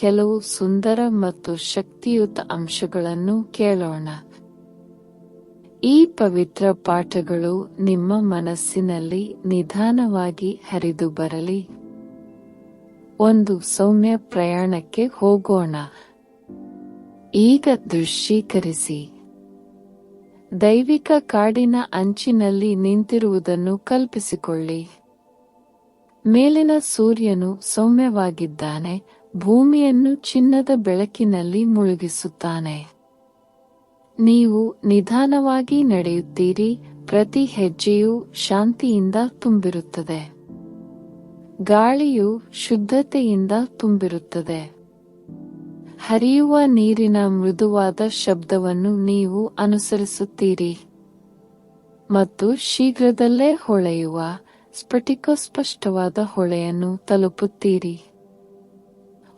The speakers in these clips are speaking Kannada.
ಕೆಲವು ಸುಂದರ ಮತ್ತು ಶಕ್ತಿಯುತ ಅಂಶಗಳನ್ನು ಕೇಳೋಣ. ಈ ಪವಿತ್ರ ಪಾಠಗಳು ನಿಮ್ಮ ಮನಸ್ಸಿನಲ್ಲಿ ನಿಧಾನವಾಗಿ ಹರಿದು ಬರಲಿ. ಒಂದು ಸೌಮ್ಯ ಪ್ರಯಾಣಕ್ಕೆ ಹೋಗೋಣ. ಈಗ ದೃಶ್ಯೀಕರಿಸಿ. ದೈವಿಕ ಕಾಡಿನ ಅಂಚಿನಲ್ಲಿ ನಿಂತಿರುವುದನ್ನು ಕಲ್ಪಿಸಿಕೊಳ್ಳಿ. ಮೇಲಿನ ಸೂರ್ಯನು ಸೌಮ್ಯವಾಗಿದ್ದಾನೆ. ಭೂಮಿಯನ್ನು ಚಿನ್ನದ ಬೆಳಕಿನಲ್ಲಿ ಮುಳುಗಿಸುತ್ತಾನೆ. ನೀವು ನಿಧಾನವಾಗಿ ನಡೆಯುತ್ತೀರಿ, ಪ್ರತಿ ಹೆಜ್ಜೆಯೂ ಶಾಂತಿಯಿಂದ ತುಂಬಿರುತ್ತದೆ. ಗಾಳಿಯು ಶುದ್ಧತೆಯಿಂದ ತುಂಬಿರುತ್ತದೆ. ಹರಿಯುವ ನೀರಿನ ಮೃದುವಾದ ಶಬ್ದವನ್ನು ನೀವು ಅನುಸರಿಸುತ್ತೀರಿ. ಮತ್ತು ಶೀಘ್ರದಲ್ಲೇ ಹೊಳೆಯುವ ಸ್ಫಟಿಕ ಸ್ಪಷ್ಟವಾದ ಹೊಳೆಯನ್ನು ತಲುಪುತ್ತೀರಿ.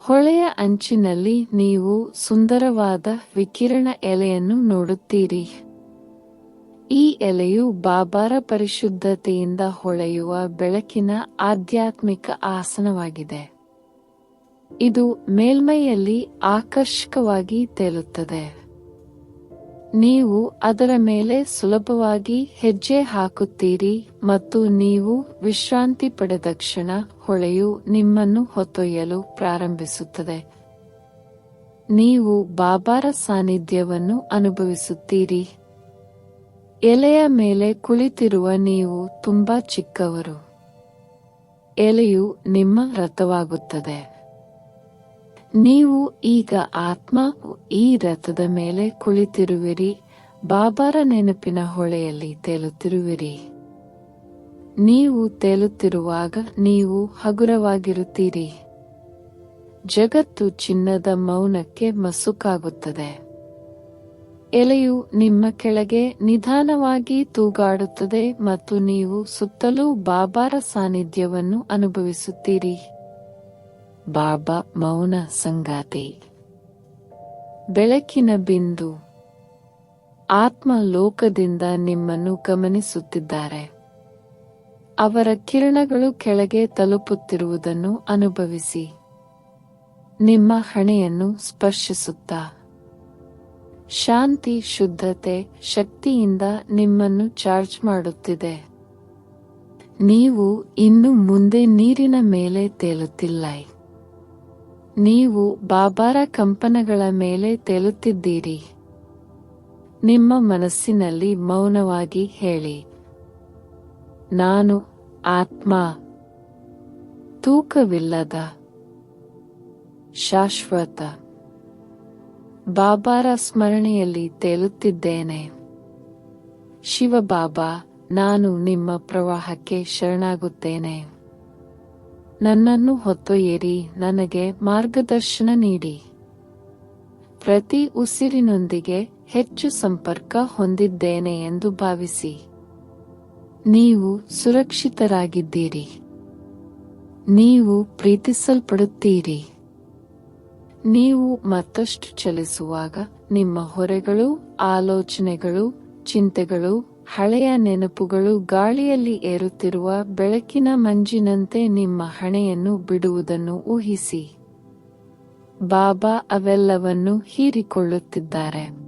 ಹೊಳೆಯ ಅಂಚಿನಲ್ಲಿ ನೀವು ಸುಂದರವಾದ ವಿಕಿರಣ ಎಲೆಯನ್ನು ನೋಡುತ್ತೀರಿ. ಈ ಎಲೆಯು ಬಾಬಾರ ಪರಿಶುದ್ಧತೆಯಿಂದ ಹೊಳೆಯುವ ಬೆಳಕಿನ ಆಧ್ಯಾತ್ಮಿಕ ಆಸನವಾಗಿದೆ. ಇದು ಮೇಲ್ಮೈಯಲ್ಲಿ ಆಕರ್ಷಕವಾಗಿ ತೇಲುತ್ತದೆ. ನೀವು ಅದರ ಮೇಲೆ ಸುಲಭವಾಗಿ ಹೆಜ್ಜೆ ಹಾಕುತ್ತೀರಿ ಮತ್ತು ನೀವು ವಿಶ್ರಾಂತಿ ಪಡೆದ ಕ್ಷಣ ಹೊಳೆಯು ನಿಮ್ಮನ್ನು ಹೊತ್ತೊಯ್ಯಲು ಪ್ರಾರಂಭಿಸುತ್ತದೆ. ನೀವು ಬಾಬಾರ ಸಾನ್ನಿಧ್ಯವನ್ನು ಅನುಭವಿಸುತ್ತೀರಿ. ಎಲೆಯ ಮೇಲೆ ಕುಳಿತಿರುವ ನೀವು ತುಂಬಾ ಚಿಕ್ಕವರು. ಎಲೆಯು ನಿಮ್ಮ ರಥವಾಗುತ್ತದೆ. ನೀವು ಈಗ ಆತ್ಮ ಈ ರಥದ ಮೇಲೆ ಕುಳಿತಿರುವಿರಿ, ಬಾಬಾರ ನೆನಪಿನ ಹೊಳೆಯಲ್ಲಿ ತೇಲುತ್ತಿರುವಿರಿ. ನೀವು ತೇಲುತ್ತಿರುವಾಗ ನೀವು ಹಗುರವಾಗಿರುತ್ತೀರಿ. ಜಗತ್ತು ಚಿನ್ನದ ಮೌನಕ್ಕೆ ಮಸುಕಾಗುತ್ತದೆ. ಎಲೆಯು ನಿಮ್ಮ ಕೆಳಗೆ ನಿಧಾನವಾಗಿ ತೂಗಾಡುತ್ತದೆ ಮತ್ತು ನೀವು ಸುತ್ತಲೂ ಬಾಬಾರ ಸಾನ್ನಿಧ್ಯವನ್ನು ಅನುಭವಿಸುತ್ತೀರಿ. ಬಾಬಾ ಮೌನ ಸಂಗಾತಿ. ಬೆಳಕಿನ ಬಿಂದು. ಆತ್ಮ ಲೋಕದಿಂದ ನಿಮ್ಮನ್ನು ಗಮನಿಸುತ್ತಿದ್ದಾರೆ. ಅವರ ಕಿರಣಗಳು ಕೆಳಗೆ ತಲುಪುತ್ತಿರುವುದನ್ನು ಅನುಭವಿಸಿ. ನಿಮ್ಮ ಹಣೆಯನ್ನು ಸ್ಪರ್ಶಿಸುತ್ತಾ. ಶಾಂತಿ, ಶುದ್ಧತೆ, ಶಕ್ತಿಯಿಂದ ನಿಮ್ಮನ್ನು ಚಾರ್ಜ್ ಮಾಡುತ್ತಿದೆ. ನೀವು ಇನ್ನು ಮುಂದೆ ನೀರಿನ ಮೇಲೆ ತೇಲುತ್ತಿಲ್ಲ. ನೀವು ಬಾಬಾರ ಕಂಪನಗಳ ಮೇಲೆ ತೇಲುತ್ತಿದ್ದೀರಿ. ನಿಮ್ಮ ಮನಸ್ಸಿನಲ್ಲಿ ಮೌನವಾಗಿ ಹೇಳಿ. ನಾನು ಆತ್ಮ. ತೂಕವಿಲ್ಲದ. ಶಾಶ್ವತ. ಬಾಬಾರ ಸ್ಮರಣೆಯಲ್ಲಿ ತೇಲುತ್ತಿದ್ದೇನೆ. ಶಿವಬಾಬಾ, ನಾನು ನಿಮ್ಮ ಪ್ರವಾಹಕ್ಕೆ ಶರಣಾಗುತ್ತೇನೆ. ನನ್ನನ್ನು ಹೊತ್ತೊಯ್ಯಿರಿ, ನನಗೆ ಮಾರ್ಗದರ್ಶನ ನೀಡಿ. ಪ್ರತಿ ಉಸಿರಿನೊಂದಿಗೆ ಹೆಚ್ಚು ಸಂಪರ್ಕ ಹೊಂದಿದ್ದೇನೆ ಎಂದು ಭಾವಿಸಿ. ನೀವು ಸುರಕ್ಷಿತರಾಗಿದ್ದೀರಿ. ನೀವು ಪ್ರೀತಿಸಲ್ಪಡುತ್ತೀರಿ. ನೀವು ಮತ್ತಷ್ಟು ಚಲಿಸುವಾಗ ನಿಮ್ಮ ಹೊರೆಗಳು, ಆಲೋಚನೆಗಳು, ಚಿಂತೆಗಳು ಹಳೆಯ ನೆನಪುಗಳು ಗಾಳಿಯಲ್ಲಿ ಏರುತ್ತಿರುವ ಬೆಳಕಿನ ಮಂಜಿನಂತೆ ನಿಮ್ಮ ಹಣೆಯನ್ನು ಬಿಡುವುದನ್ನು ಊಹಿಸಿ. ಬಾಬಾ ಅವೆಲ್ಲವನ್ನು ಹೀರಿಕೊಳ್ಳುತ್ತಿದ್ದಾರೆ.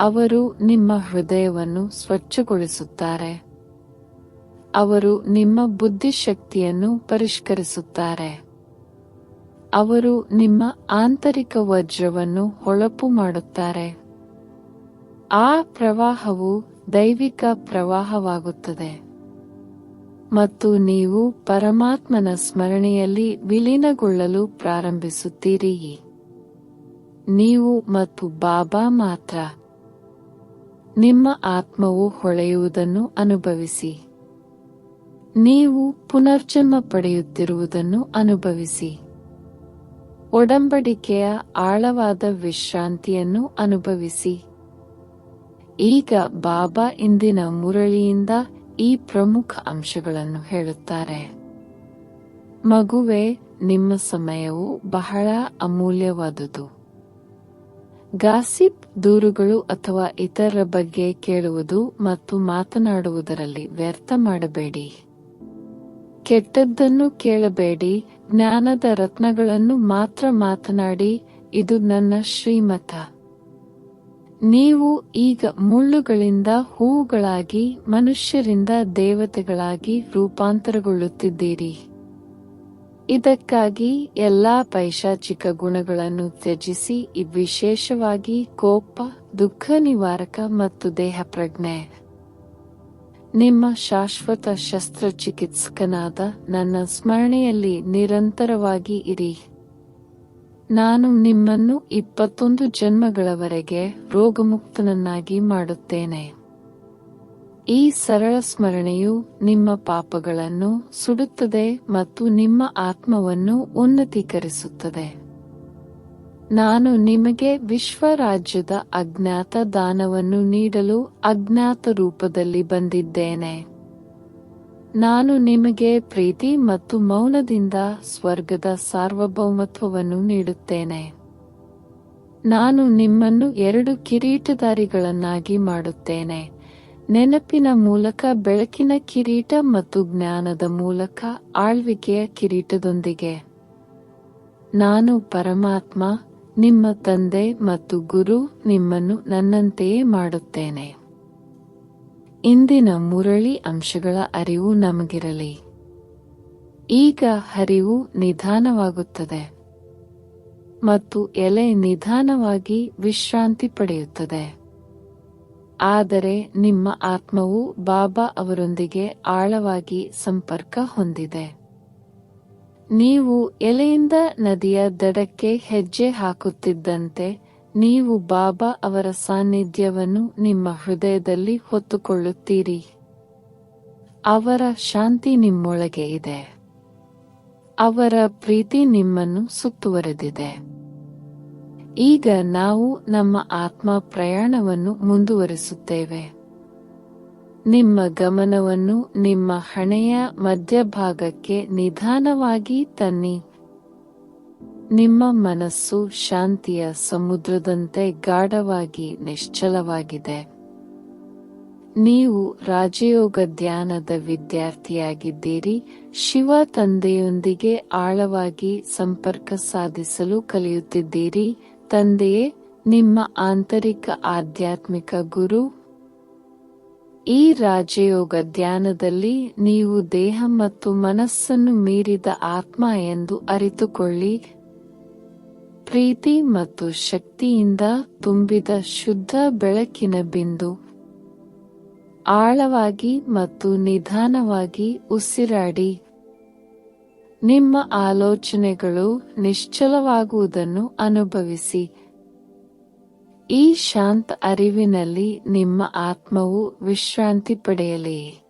ಅವರು ನಿಮ್ಮ ಹೃದಯವನ್ನು ಸ್ವಚ್ಛಗೊಳಿಸುತ್ತಾರೆ. ಅವರು ನಿಮ್ಮ ಬುದ್ಧಿಶಕ್ತಿಯನ್ನು ಪರಿಷ್ಕರಿಸುತ್ತಾರೆ. ಅವರು ನಿಮ್ಮ ಆಂತರಿಕ ವಜ್ರವನ್ನು ಹೊಳಪು ಮಾಡುತ್ತಾರೆ. ಆ ಪ್ರವಾಹವು ದೈವಿಕ ಪ್ರವಾಹವಾಗುತ್ತದೆ. ಮತ್ತು ನೀವು ಪರಮಾತ್ಮನ ಸ್ಮರಣೆಯಲ್ಲಿ ವಿಲೀನಗೊಳ್ಳಲು ಪ್ರಾರಂಭಿಸುತ್ತೀರಿ ನೀವು ಮತ್ತು ಬಾಬಾ ಮಾತ್ರ. ನಿಮ್ಮ ಆತ್ಮವು ಹೊಳೆಯುವುದನ್ನು ಅನುಭವಿಸಿ. ನೀವು ಪುನರ್ಜನ್ಮ ಪಡೆಯುತ್ತಿರುವುದನ್ನು ಅನುಭವಿಸಿ. ಒಡಂಬಡಿಕೆಯ ಆಳವಾದ ವಿಶ್ರಾಂತಿಯನ್ನು ಅನುಭವಿಸಿ. ಈಗ ಬಾಬಾ ಇಂದಿನ ಮುರಳಿಯಿಂದ ಈ ಪ್ರಮುಖ ಅಂಶಗಳನ್ನು ಹೇಳುತ್ತಾರೆ. ಮಗುವೆ, ನಿಮ್ಮ ಸಮಯವು ಬಹಳ ಅಮೂಲ್ಯವಾದುದು. ಗಾಸಿಪ್ ದೂರುಗಳು ಅಥವಾ ಇತರರ ಬಗ್ಗೆ ಕೇಳುವುದು ಮತ್ತು ಮಾತನಾಡುವುದರಲ್ಲಿ ವ್ಯರ್ಥ ಮಾಡಬೇಡಿ. ಕೆಟ್ಟದ್ದನ್ನು ಕೇಳಬೇಡಿ, ಜ್ಞಾನದ ರತ್ನಗಳನ್ನು ಮಾತ್ರ ಮಾತನಾಡಿ, ಇದು ನನ್ನ ಶ್ರೀಮತ. ನೀವು ಈಗ ಮುಳ್ಳುಗಳಿಂದ ಹೂವುಗಳಾಗಿ, ಮನುಷ್ಯರಿಂದ ದೇವತೆಗಳಾಗಿ ರೂಪಾಂತರಗೊಳ್ಳುತ್ತಿದ್ದೀರಿ. ಇದಕ್ಕಾಗಿ ಎಲ್ಲಾ ಪೈಶಾಚಿಕ ಗುಣಗಳನ್ನು ತ್ಯಜಿಸಿ ವಿಶೇಷವಾಗಿ ಕೋಪ, ದುಃಖ ನಿವಾರಕ ಮತ್ತು ದೇಹ ಪ್ರಜ್ಞೆ. ನಿಮ್ಮ ಶಾಶ್ವತ ಶಸ್ತ್ರಚಿಕಿತ್ಸಕನಾದ ನನ್ನ ಸ್ಮರಣೆಯಲ್ಲಿ ನಿರಂತರವಾಗಿ ಇರಿ. ನಾನು ನಿಮ್ಮನ್ನು ಇಪ್ಪತ್ತೊಂದು ಜನ್ಮಗಳವರೆಗೆ ರೋಗಮುಕ್ತನನ್ನಾಗಿ ಮಾಡುತ್ತೇನೆ. ಈ ಸರಳ ಸ್ಮರಣೆಯು ನಿಮ್ಮ ಪಾಪಗಳನ್ನು ಸುಡುತ್ತದೆ ಮತ್ತು ನಿಮ್ಮ ಆತ್ಮವನ್ನು ಉನ್ನತೀಕರಿಸುತ್ತದೆ. ನಾನು ನಿಮಗೆ ವಿಶ್ವರಾಜ್ಯದ ಅಜ್ಞಾತ ದಾನವನ್ನು ನೀಡಲು ಅಜ್ಞಾತ ರೂಪದಲ್ಲಿ ಬಂದಿದ್ದೇನೆ. ನಾನು ನಿಮಗೆ ಪ್ರೀತಿ ಮತ್ತು ಮೌನದಿಂದ ಸ್ವರ್ಗದ ಸಾರ್ವಭೌಮತ್ವವನ್ನು ನೀಡುತ್ತೇನೆ. ನಾನು ನಿಮ್ಮನ್ನು ಎರಡು ಕಿರೀಟಧಾರಿಗಳನ್ನಾಗಿ ಮಾಡುತ್ತೇನೆ. ನೆನಪಿನ ಮೂಲಕ, ಬೆಳಕಿನ ಕಿರೀಟ ಮತ್ತು ಜ್ಞಾನದ ಮೂಲಕ, ಆಳ್ವಿಕೆಯ ಕಿರೀಟದೊಂದಿಗೆ. ನಾನು ಪರಮಾತ್ಮ, ನಿಮ್ಮ ತಂದೆ ಮತ್ತು ಗುರು ನಿಮ್ಮನ್ನು ನನ್ನಂತೆಯೇ ಮಾಡುತ್ತೇನೆ. ಇಂದಿನ ಮುರಳಿ ಅಂಶಗಳ ಅರಿವು ನಮಗಿರಲಿ. ಈಗ ಹರಿವು ನಿಧಾನವಾಗುತ್ತದೆ ಮತ್ತು ಎಲೆ ನಿಧಾನವಾಗಿ ವಿಶ್ರಾಂತಿ ಪಡೆಯುತ್ತದೆ. ಆದರೆ ನಿಮ್ಮ ಆತ್ಮವು ಬಾಬಾ ಅವರೊಂದಿಗೆ ಆಳವಾಗಿ ಸಂಪರ್ಕ ಹೊಂದಿದೆ. ನೀವು ಎಲೆಯಿಂದ ನದಿಯ ದಡಕ್ಕೆ ಹೆಜ್ಜೆ ಹಾಕುತ್ತಿದ್ದಂತೆ ನೀವು ಬಾಬಾ ಅವರ ಸಾನ್ನಿಧ್ಯವನ್ನು ನಿಮ್ಮ ಹೃದಯದಲ್ಲಿ ಹೊತ್ತುಕೊಳ್ಳುತ್ತೀರಿ. ಅವರ ಶಾಂತಿ ನಿಮ್ಮೊಳಗೆ ಇದೆ. ಅವರ ಪ್ರೀತಿ ನಿಮ್ಮನ್ನು ಸುತ್ತುವರೆದಿದೆ. ಈಗ ನಾವು ನಮ್ಮ ಆತ್ಮ ಪ್ರಯಾಣವನ್ನು ಮುಂದುವರಿಸುತ್ತೇವೆ. ನಿಮ್ಮ ಗಮನವನ್ನು ನಿಮ್ಮ ಹಣೆಯ ಮಧ್ಯಭಾಗಕ್ಕೆ ನಿಧಾನವಾಗಿ ತನ್ನಿ. ನಿಮ್ಮ ಮನಸ್ಸು ಶಾಂತಿಯ ಸಮುದ್ರದಂತೆ ಗಾಢವಾಗಿ ನಿಶ್ಚಲವಾಗಿದೆ. ನೀವು ರಾಜಯೋಗ ಧ್ಯಾನದ ವಿದ್ಯಾರ್ಥಿಯಾಗಿದ್ದೀರಿ. ಶಿವ ತಂದೆಯೊಂದಿಗೆ ಆಳವಾಗಿ ಸಂಪರ್ಕ ಸಾಧಿಸಲು ಕಲಿಯುತ್ತಿದ್ದೀರಿ. ತಂದೆಯೇ, ನಿಮ್ಮ ಆಂತರಿಕ ಆಧ್ಯಾತ್ಮಿಕ ಗುರು. ಈ ರಾಜಯೋಗ ಧ್ಯಾನದಲ್ಲಿ ನೀವು ದೇಹ ಮತ್ತು ಮನಸ್ಸನ್ನು ಮೀರಿದ ಆತ್ಮ ಎಂದು ಅರಿತುಕೊಳ್ಳಿ. ಪ್ರೀತಿ ಮತ್ತು ಶಕ್ತಿಯಿಂದ ತುಂಬಿದ ಶುದ್ಧ ಬೆಳಕಿನ ಬಿಂದು. ಆಳವಾಗಿ ಮತ್ತು ನಿಧಾನವಾಗಿ ಉಸಿರಾಡಿ. ನಿಮ್ಮ ಆಲೋಚನೆಗಳು ನಿಶ್ಚಲವಾಗುವುದನ್ನು ಅನುಭವಿಸಿ. ಈ ಶಾಂತ ಅರಿವಿನಲ್ಲಿ ನಿಮ್ಮ ಆತ್ಮವು ವಿಶ್ರಾಂತಿ ಪಡೆಯಲಿ.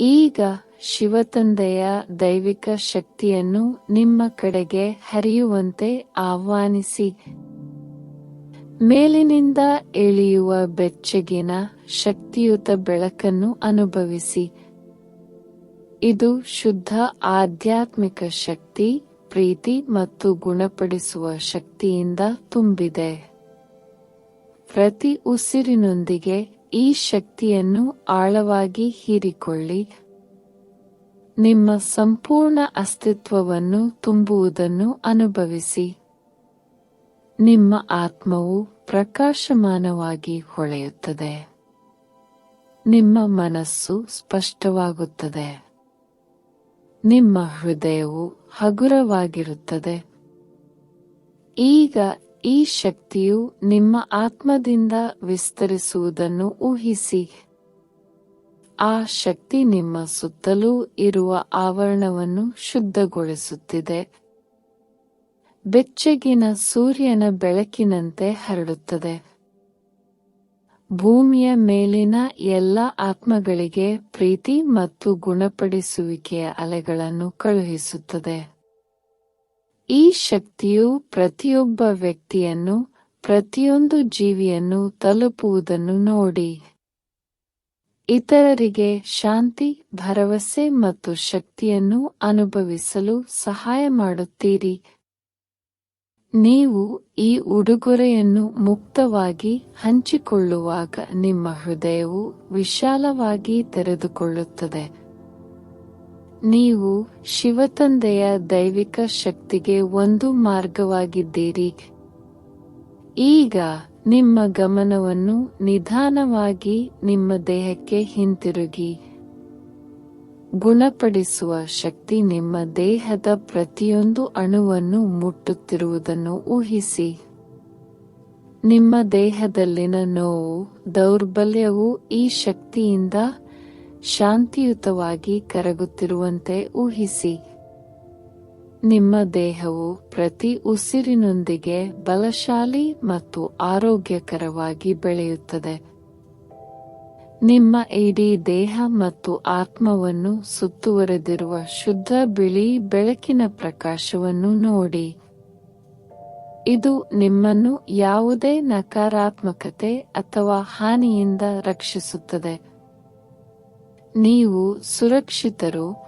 ಈಗ ಶಿವತಂದೆಯ ದೈವಿಕ ಶಕ್ತಿಯನ್ನು ನಿಮ್ಮ ಕಡೆಗೆ ಹರಿಯುವಂತೆ ಆಹ್ವಾನಿಸಿ. ಮೇಲಿನಿಂದ ಇಳಿಯುವ ಬೆಚ್ಚಗಿನ ಶಕ್ತಿಯುತ ಬೆಳಕನ್ನು ಅನುಭವಿಸಿ. ಇದು ಶುದ್ಧ ಆಧ್ಯಾತ್ಮಿಕ ಶಕ್ತಿ, ಪ್ರೀತಿ ಮತ್ತು ಗುಣಪಡಿಸುವ ಶಕ್ತಿಯಿಂದ ತುಂಬಿದೆ. ಪ್ರತಿ ಉಸಿರಿನೊಂದಿಗೆ ಈ ಶಕ್ತಿಯನ್ನು ಆಳವಾಗಿ ಹೀರಿಕೊಳ್ಳಿ. ನಿಮ್ಮ ಸಂಪೂರ್ಣ ಅಸ್ತಿತ್ವವನ್ನು ತುಂಬುವುದನ್ನು ಅನುಭವಿಸಿ. ನಿಮ್ಮ ಆತ್ಮವು ಪ್ರಕಾಶಮಾನವಾಗಿ ಹೊಳೆಯುತ್ತದೆ. ನಿಮ್ಮ ಮನಸ್ಸು ಸ್ಪಷ್ಟವಾಗುತ್ತದೆ. ನಿಮ್ಮ ಹೃದಯವು ಹಗುರವಾಗಿರುತ್ತದೆ. ಈಗ ಈ ಶಕ್ತಿಯು ನಿಮ್ಮ ಆತ್ಮದಿಂದ ವಿಸ್ತರಿಸುವುದನ್ನು ಊಹಿಸಿ. ಆ ಶಕ್ತಿ ನಿಮ್ಮ ಸುತ್ತಲೂ ಇರುವ ಆವರಣವನ್ನು ಶುದ್ಧಗೊಳಿಸುತ್ತಿದೆ. ಬೆಚ್ಚಗಿನ ಸೂರ್ಯನ ಬೆಳಕಿನಂತೆ ಹರಡುತ್ತದೆ. ಭೂಮಿಯ ಮೇಲಿನ ಎಲ್ಲ ಆತ್ಮಗಳಿಗೆ ಪ್ರೀತಿ ಮತ್ತು ಗುಣಪಡಿಸುವಿಕೆಯ ಅಲೆಗಳನ್ನು ಕಳುಹಿಸುತ್ತದೆ. ಈ ಶಕ್ತಿಯು ಪ್ರತಿಯೊಬ್ಬ ವ್ಯಕ್ತಿಯನ್ನು, ಪ್ರತಿಯೊಂದು ಜೀವಿಯನ್ನು ತಲುಪುವುದನ್ನು ನೋಡಿ. ಇತರರಿಗೆ ಶಾಂತಿ, ಭರವಸೆ ಮತ್ತು ಶಕ್ತಿಯನ್ನು ಅನುಭವಿಸಲು ಸಹಾಯ ಮಾಡುತ್ತೀರಿ. ನೀವು ಈ ಉಡುಗೊರೆಯನ್ನು ಮುಕ್ತವಾಗಿ ಹಂಚಿಕೊಳ್ಳುವಾಗ ನಿಮ್ಮ ಹೃದಯವು ವಿಶಾಲವಾಗಿ ತೆರೆದುಕೊಳ್ಳುತ್ತದೆ. ನೀವು ಶಿವತಂದೆಯ ದೈವಿಕ ಶಕ್ತಿಗೆ ಒಂದು ಮಾರ್ಗವಾಗಿದ್ದೀರಿ. ಈಗ ನಿಮ್ಮ ಗಮನವನ್ನು ನಿಧಾನವಾಗಿ ನಿಮ್ಮ ದೇಹಕ್ಕೆ ಹಿಂತಿರುಗಿ. ಗುಣಪಡಿಸುವ ಶಕ್ತಿ ನಿಮ್ಮ ದೇಹದ ಪ್ರತಿಯೊಂದು ಅಣುವನ್ನು ಮುಟ್ಟುತ್ತಿರುವುದನ್ನು ಊಹಿಸಿ. ನಿಮ್ಮ ದೇಹದಲ್ಲಿನ ನೋವು, ದೌರ್ಬಲ್ಯವು ಈ ಶಕ್ತಿಯಿಂದ ಶಾಂತಿಯುತವಾಗಿ ಕರಗುತ್ತಿರುವಂತೆ ಊಹಿಸಿ. ನಿಮ್ಮ ದೇಹವು ಪ್ರತಿ ಉಸಿರಿನೊಂದಿಗೆ ಬಲಶಾಲಿ ಮತ್ತು ಆರೋಗ್ಯಕರವಾಗಿ ಬೆಳೆಯುತ್ತದೆ. ನಿಮ್ಮ ಇಡೀ ದೇಹ ಮತ್ತು ಆತ್ಮವನ್ನು ಸುತ್ತುವರೆದಿರುವ ಶುದ್ಧ ಬಿಳಿ ಬೆಳಕಿನ ಪ್ರಕಾಶವನ್ನು ನೋಡಿ. ಇದು ನಿಮ್ಮನ್ನು ಯಾವುದೇ ನಕಾರಾತ್ಮಕತೆ ಅಥವಾ ಹಾನಿಯಿಂದ ರಕ್ಷಿಸುತ್ತದೆ. ನೀವು ಸುರಕ್ಷಿತರು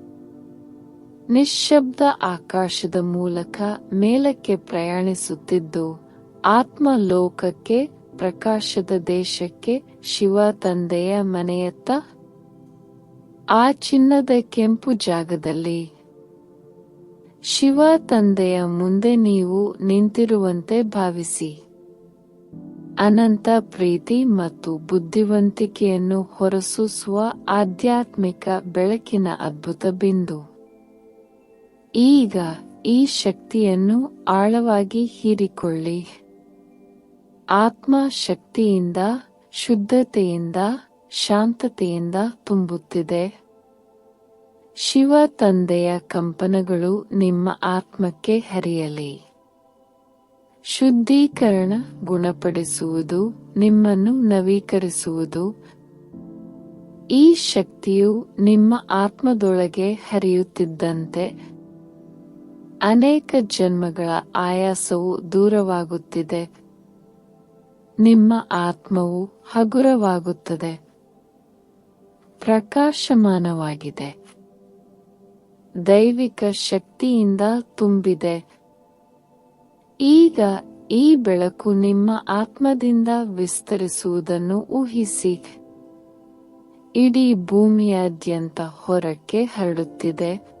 ನಿಶ್ಶಬ್ದ ಆಕಾಶದ ಮೂಲಕ ಮೇಲಕ್ಕೆ ಪ್ರಯಾಣಿಸುತ್ತಿದ್ದು ಆತ್ಮ ಲೋಕಕ್ಕೆ ಪ್ರಕಾಶದ ದೇಶಕ್ಕೆ, ಶಿವ ತಂದೆಯ ಮನೆಯತ್ತ, ಆ ಚಿನ್ನದ ಕೆಂಪು ಜಾಗದಲ್ಲಿ. ಶಿವ ತಂದೆಯ ಮುಂದೆ ನೀವು ನಿಂತಿರುವಂತೆ ಭಾವಿಸಿ. ಅನಂತ ಪ್ರೀತಿ ಮತ್ತು ಬುದ್ಧಿವಂತಿಕೆಯನ್ನು ಹೊರಸೂಸುವ ಆಧ್ಯಾತ್ಮಿಕ ಬೆಳಕಿನ ಅದ್ಭುತ ಬಿಂದು. ಈಗ ಈ ಶಕ್ತಿಯನ್ನು ಆಳವಾಗಿ ಹೀರಿಕೊಳ್ಳಿ. ಆತ್ಮ ಶಕ್ತಿಯಿಂದ ಶುದ್ಧತೆಯಿಂದ, ಶಾಂತತೆಯಿಂದ ತುಂಬುತ್ತಿದೆ. ಶಿವ ತಂದೆಯ ಕಂಪನಗಳು ನಿಮ್ಮ ಆತ್ಮಕ್ಕೆ ಹರಿಯಲಿ. ಶುದ್ಧೀಕರಣ ಗುಣಪಡಿಸುವುದು ನಿಮ್ಮನ್ನು ನವೀಕರಿಸುವುದು. ಈ ಶಕ್ತಿಯು ನಿಮ್ಮ ಆತ್ಮದೊಳಗೆ ಹರಿಯುತ್ತಿದ್ದಂತೆ ಅನೇಕ ಜನ್ಮಗಳ ಆಯಾಸವು ದೂರವಾಗುತ್ತಿದೆ. ನಿಮ್ಮ ಆತ್ಮವು ಹಗುರವಾಗುತ್ತದೆ. ಪ್ರಕಾಶಮಾನವಾಗಿದೆ. ದೈವಿಕ ಶಕ್ತಿಯಿಂದ ತುಂಬಿದೆ. ಈಗ ಈ ಬೆಳಕು ನಿಮ್ಮ ಆತ್ಮದಿಂದ ವಿಸ್ತರಿಸುವುದನ್ನು ಊಹಿಸಿ. ಇಡೀ ಭೂಮಿಯಾದ್ಯಂತ ಹೊರಕ್ಕೆ ಹರಡುತ್ತಿದೆ.